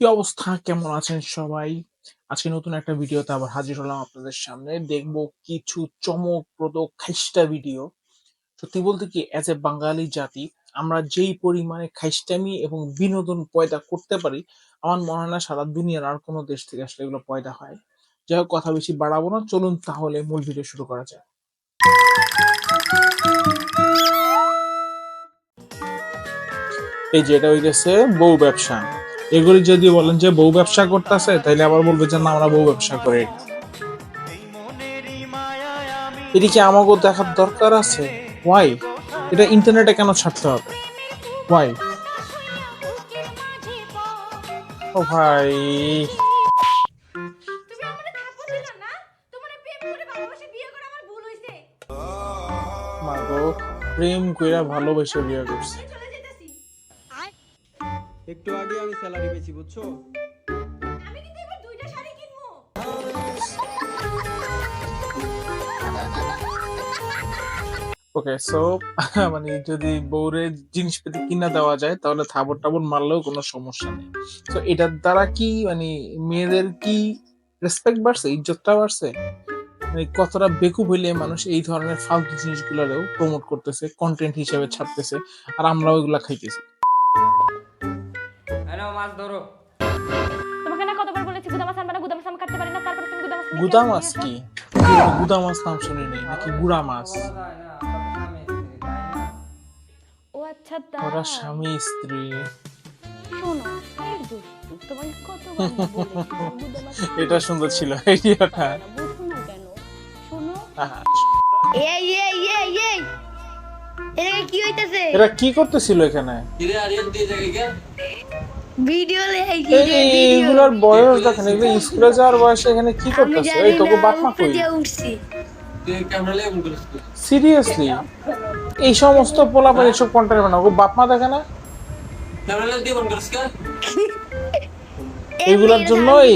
কি অবস্থা? কেমন আছেন সবাই? আজকে নতুন একটা ভিডিওতে আবার হাজির হলাম আপনাদের সামনে। দেখব কিছু চমকপ্রদ খাইস্টা ভিডিও। সত্যি বলতে কি অ্যাজ এ বাঙালি জাতি আমরা যেই পরিমাণে খাইস্টামি এবং বিনোদন পয়দা করতে পারি, আমার মনে হয় না সারা দুনিয়ার আর কোনো দেশ থেকে আসলে এগুলো পয়দা হয়। যাই হোক কথা বেশি বাড়াবো না। চলুন তাহলে মূল ভিডিও শুরু করা যায় এই যে এটা হইতেছে বউ ব্যবসা। এগুলি যদি বলেন যে বউ ব্যবসা করতেছে, তাইলে আবার বলবে যে না, আমরা বউ ব্যবসা করি। এটা কি আমাকেও দেখার দরকার আছে? ওয়াই? এটা ইন্টারনেটে কেন ছাড়তে হবে? ওয়াই? ও ভাই প্রেম কইরা ভালোবেসে বিয়ে করছে। একটু আগে আমি স্যালারি পেয়েছি বুঝছ? আমি কিন্তু এবার দুইটা শাড়ি কিনবো। ওকে সো মানে যদি বউরে জিনিসপাতি কিনা দেওয়া যায় তাহলে থাবর টাবর মারলেও কোনো সমস্যা নেই। তো এটার দ্বারা কি মানে মেয়েদের কি রেসপেক্ট বাড়ছে ইজ্জতটা বাড়ছে? মানে কতটা বেকুব হইলে মানুষ এই ধরনের ফালতু জিনিসগুলোরেও প্রমোট করতেছে কন্টেন্ট হিসেবে ছাড়তেছে আর আমরাও এগুলা খাইতেছি? মাছ ধরো। তোমাকে না কতবার বলেছি গুদা মাছ আনবা না গুদা মাছ আমি কাটতে পারি না তারপরে তুমি গুদা মাছ গুদা মাছ কি। গুদা মাছ নাম শুনি নেই নাকি গুড়া মাছ? ও আচ্ছা তা। ওরা স্বামী স্ত্রী। শোনো তোমাকে কতবার বলেছি এটা সুন্দর ছিল এইটা বুঝো না কেন শোনো। এই এই এই এই এটা কি হইতাছে? এরা কি করতেছিল এখানে? এই এইগুলোর বয়স দেখেন এগুলো স্কুলে যাওয়ার বয়সে এখানে কি করতেছে? এই তোকে না বাপ কই? সিরিয়াসলি এই সমস্ত পোলাপান এসব কন্টেন্ট বানাও ওকে বাপ মা দেখে না? এইগুলোর জন্যই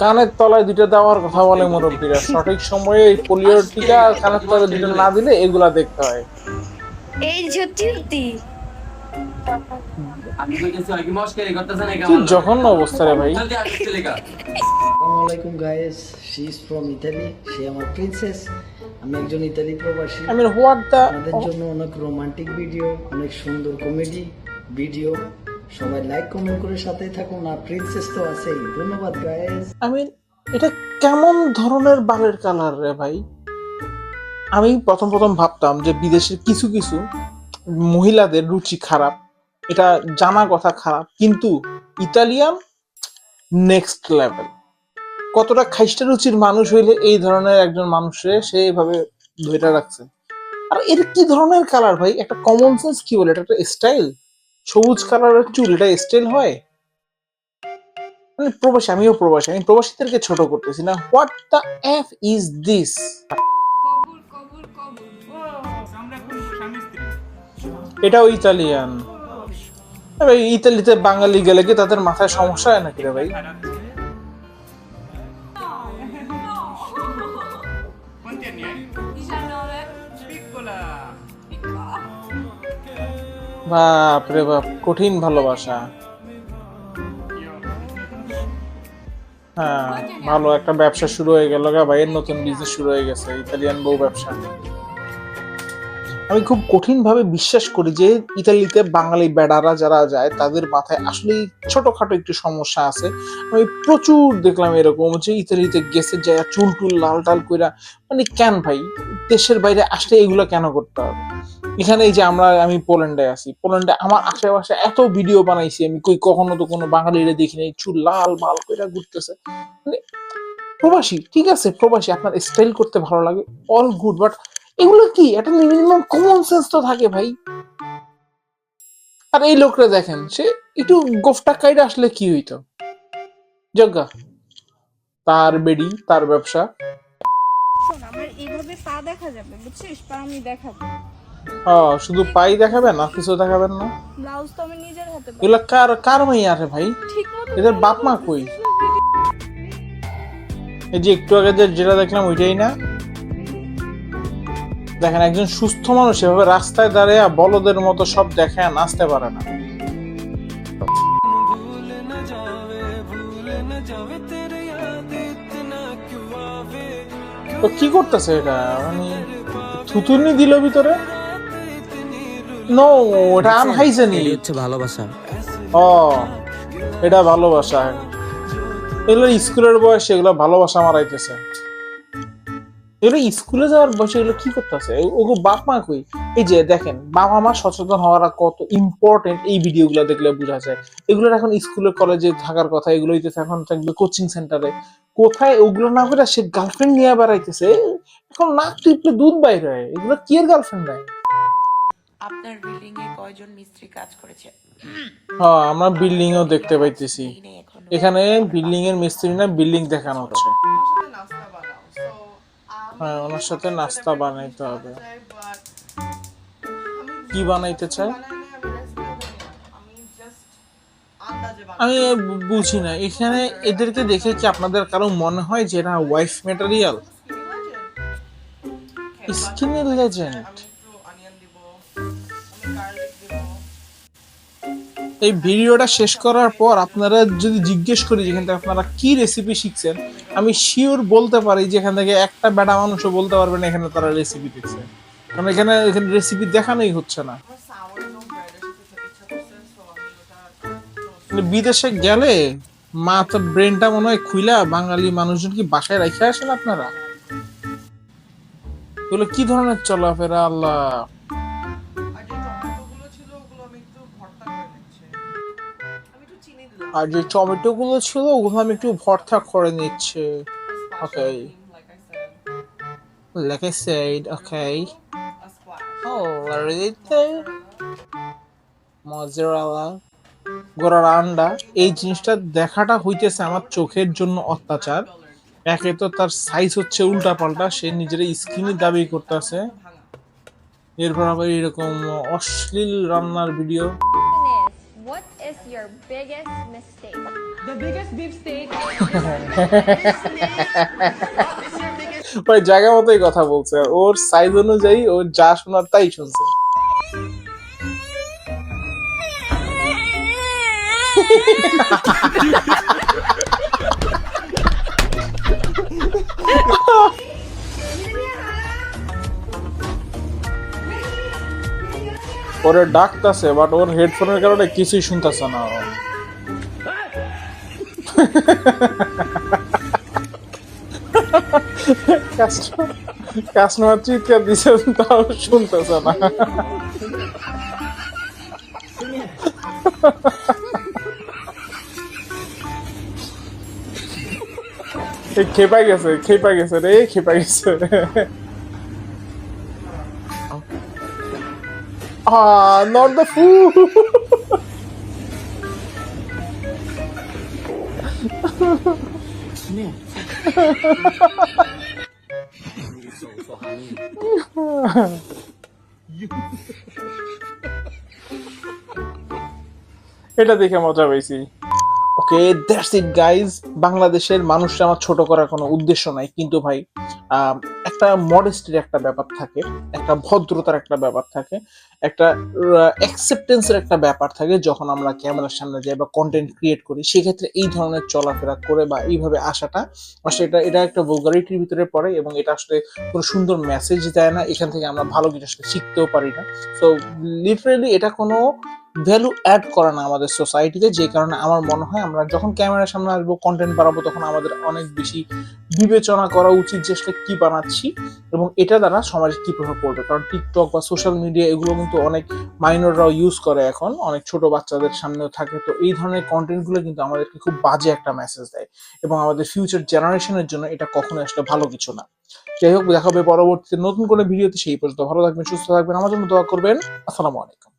কানের তলায় দুটো দেওয়ার কথা বলে মুরব্বীরা। সঠিক সময়ে এই পোলিওর টিকা কানের তলায় দুটো না দিলে এগুলা দেখতে হয়। এই সত্যি। জঘন্য অবস্থা রে ভাই। আসসালামাইকুম guys she is from Italy সে আমার প্রিন্সেস আমি একজন ইতালি প্রবাসী। আই মিন হোয়াট দা আপনাদের জন্য অনেক রোমান্টিক ভিডিও অনেক সুন্দর কমেডি ভিডিও সবাই লাইক কমেন্ট করে সাথে থাকুন। আর প্রিন্সেস তো আছেই। ধন্যবাদ গাইস আই মিন এটা কেমন ধরনের বালের কালার রে ভাই? আমি প্রথম প্রথম ভাবতাম যে বিদেশের কিছু কিছু মহিলাদের রুচি খারাপ। এটা জানা কথা খারাপ কিন্তু ইতালিয়ান নেক্সট লেভেল কতটা খাইস্টা রুচির মানুষ হইলে এই ধরনের একজন মানুষে সে এইভাবে ধরে রাখছে? আর এর কি ধরনের কালার ভাই? একটা কমন সেন্স কি বলে? এটা একটা স্টাইল সবুজ কালারের চুল এটা স্টাইল হয়? মানে প্রবাসী আমিও প্রবাসী আমি প্রবাসীদেরকে ছোট করতেছি না। What the F is this এটাও ইতালিয়ান। ভাই ইতালিতে বাঙালি গেলে কি তাদের মাথায় সমস্যা হয় নাকি রে ভাই? বাপ রে বাপ, কঠিন ভালোবাসা। হ্যাঁ ভালো একটা ব্যবসা শুরু হয়ে গেল গা ভাইয়ের নতুন বিজনেস শুরু হয়ে গেছে, ইতালিয়ান বউ ব্যবসা। আমি খুব কঠিন ভাবে বিশ্বাস করি যে ইতালিতে বাঙালি বেড়ারা যারা যায়, তাদের মাথায় আসলে ছোটখাটো একটু সমস্যা আছে। আমি প্রচুর দেখলাম এরকম যে ইতালিতে গেছে যায় চুল টুল লাল টাল কইরা মানে কেন ভাই? দেশের বাইরে আসলে এগুলো কেন করতে হবে? এখানে এই যে আমরা, আমি পোল্যান্ডে আছি। পোল্যান্ডে আমার আশেপাশে এত ভিডিও বানাইছি আমি কই কখনো তো কোনো বাঙালিরে দেখি নাই, চুল লাল মাল কইরা ঘুরতেছে। মানে প্রবাসী, ঠিক আছে, প্রবাসী, আপনার স্টাইল করতে ভালো লাগে অল গুড বাট এগুলো কি? একটা মিনিমাম কমন সেন্স তো থাকে ভাই। আর এই লোকরা দেখেন সে একটু গোফটা কাইডে আসলে কি হইতো? যজ্ঞা তার বেডি তার ব্যবসা। শোন আমার এইভাবে পা দেখা যাবে বুঝছিস? পা আমি দেখাবো। হ্যাঁ শুধু পাই দেখাবেন না কিছু দেখাবেন না? ব্লাউজ তো আমি নিজের হাতে এগুলো কার কার মাইয়া রে ভাই? এদের বাপ মা কই? এই যে একটু আগে যেটা দেখলাম ওইটাই না? দেখেন একজন সুস্থ মানুষ এভাবে রাস্তায় দাঁড়িয়ে বলদের মতো সব দেখে নাচতে পারে না। তো কি করতেছে এটা? মানে থুতুনি দিল ভিতরে? নো এটা আনহাইজেনিক। হচ্ছে ভালোবাসা। ও এটা ভালোবাসা। এগুলো স্কুলের বয়স এগুলো ভালোবাসা মারাইতেছে। এগুলো স্কুলে যাওয়ার বয়সে এগুলো কি করতেছে ওগো বাপ মা কই? এই যে দেখেন বাবা মা সচেতন হওয়াটা কত ইম্পর্টেন্ট এই ভিডিওগুলো দেখলে বোঝা যায়। এগুলোর এখন স্কুলে কলেজে থাকার কথা এগুলো হইতেছে এখন থাকবে কোচিং সেন্টারে কোথায় ওগুলো না করে সে গার্লফ্রেন্ড নিয়ে বেড়াইতেছে? এখন নাক টিপলে দুধ বাইর হয়। এগুলো কি এর গার্লফ্রেন্ড দেয় আপনার বিল্ডিং এ কয়জন মিস্ত্রি কাজ করেছে? হ্যাঁ আমরা বিল্ডিং ও দেখতে পাইতেছি। এখানে বিল্ডিং এর মিস্ত্রি না বিল্ডিং দেখানো হচ্ছে। হ্যাঁ ওনার সাথে নাস্তা বানাইতে হবে। কি বানাইতে চাই? আমি বুঝি না। এখানে এদেরকে দেখে কি আপনাদের কারও মনে হয় যে না ওয়াইফ মেটেরিয়াল স্কিনের লেজেন্ড এই ভিডিওটা শেষ করার পর আপনারা যদি জিজ্ঞেস করি যেখান থেকে আপনারা কি রেসিপি শিখছেন, আমি শিওর বলতে পারি যে এখান থেকে একটা বেটা মানুষও বলতে পারবে না এখানে তারা রেসিপি দেখছে কারণ এখানে এখানে রেসিপি দেখানোই হচ্ছে না। মানে বিদেশে গেলে মা তো ব্রেনটা মনে হয় খুইলা, বাঙালি মানুষজন কি বাসায় রেখে আসেন আপনারা? এগুলো কি ধরনের চলাফেরা, আল্লাহ? আর যে টমেটো গুলো ছিল, ওগুলো আমি একটু ভর্তা করে নিচ্ছে। ওকে like I said, okay. Oh really mozzarella গোড়ার এই জিনিসটা দেখাটা হইতেছে আমার চোখের জন্য অত্যাচার। একে তো তার সাইজ হচ্ছে উল্টা পাল্টা সে নিজের স্কিনই দাবি করতেছে। এরপর আবার এরকম অশ্লীল রান্নার video is your biggest mistake? The biggest beef steak. ভাই জায়গা মতোই কথা বলছে ওর সাইজ অনুযায়ী ও যা শোনার তাই শুনছে ওরে ডাকতাছে বাট ওর হেডফোনের কারণে কিছুই শুনতাছে না। কাস্টমার চিৎকার দিছে, তাও শুনতেছে না খেপা গেছে খেপা গেছে রে খেপা গেছে Ah, not the food. এটা দেখে মজা পেয়েছি ওকে দ্যাটস ইট গাইজ বাংলাদেশের মানুষরা আমার ছোট করার কোনো উদ্দেশ্য নাই। কিন্তু ভাই একটা মডেস্টির একটা ব্যাপার থাকে, একটা ভদ্রতার একটা ব্যাপার থাকে, একটা অ্যাকসেপ্টেন্সের একটা ব্যাপার থাকে যখন আমরা ক্যামেরার সামনে যাই বা কন্টেন্ট ক্রিয়েট করি। সেক্ষেত্রে এই ধরনের চলাফেরা করে বা এইভাবে আসাটা আসলে এটা এটা একটা ভোগারিটির ভিতরে পড়ে এবং এটা আসলে কোনো সুন্দর মেসেজ দেয় না। এখান থেকে আমরা ভালো কিছু আসলে শিখতেও পারি না। সো লিটারেলি এটা কোনো ভ্যালু অ্যাড করে না আমাদের সোসাইটিতে যে কারণে আমার মনে হয় আমরা যখন ক্যামেরার সামনে আসব কন্টেন্ট বানাবো তখন আমাদের অনেক বেশি বিবেচনা করা উচিত যে আসলে কি বানাচ্ছি এবং এটা দ্বারা সমাজে কি প্রভাব পড়বে। কারণ টিকটক বা সোশ্যাল মিডিয়া এগুলো কিন্তু অনেক মাইনররাও ইউজ করে এখন, অনেক ছোট বাচ্চাদের সামনেও থাকে। তো এই ধরনের কন্টেন্টগুলো কিন্তু আমাদেরকে খুব বাজে একটা মেসেজ দেয় এবং আমাদের ফিউচার জেনারেশনের জন্য এটা কখনো আসলে ভালো কিছু না। যাই হোক, দেখা হবে পরবর্তীতে নতুন কোনো ভিডিওতে সেই পর্যন্ত ভালো থাকবেন, সুস্থ থাকবেন, আমার জন্য দোয়া করবেন। আসসালামু আলাইকুম।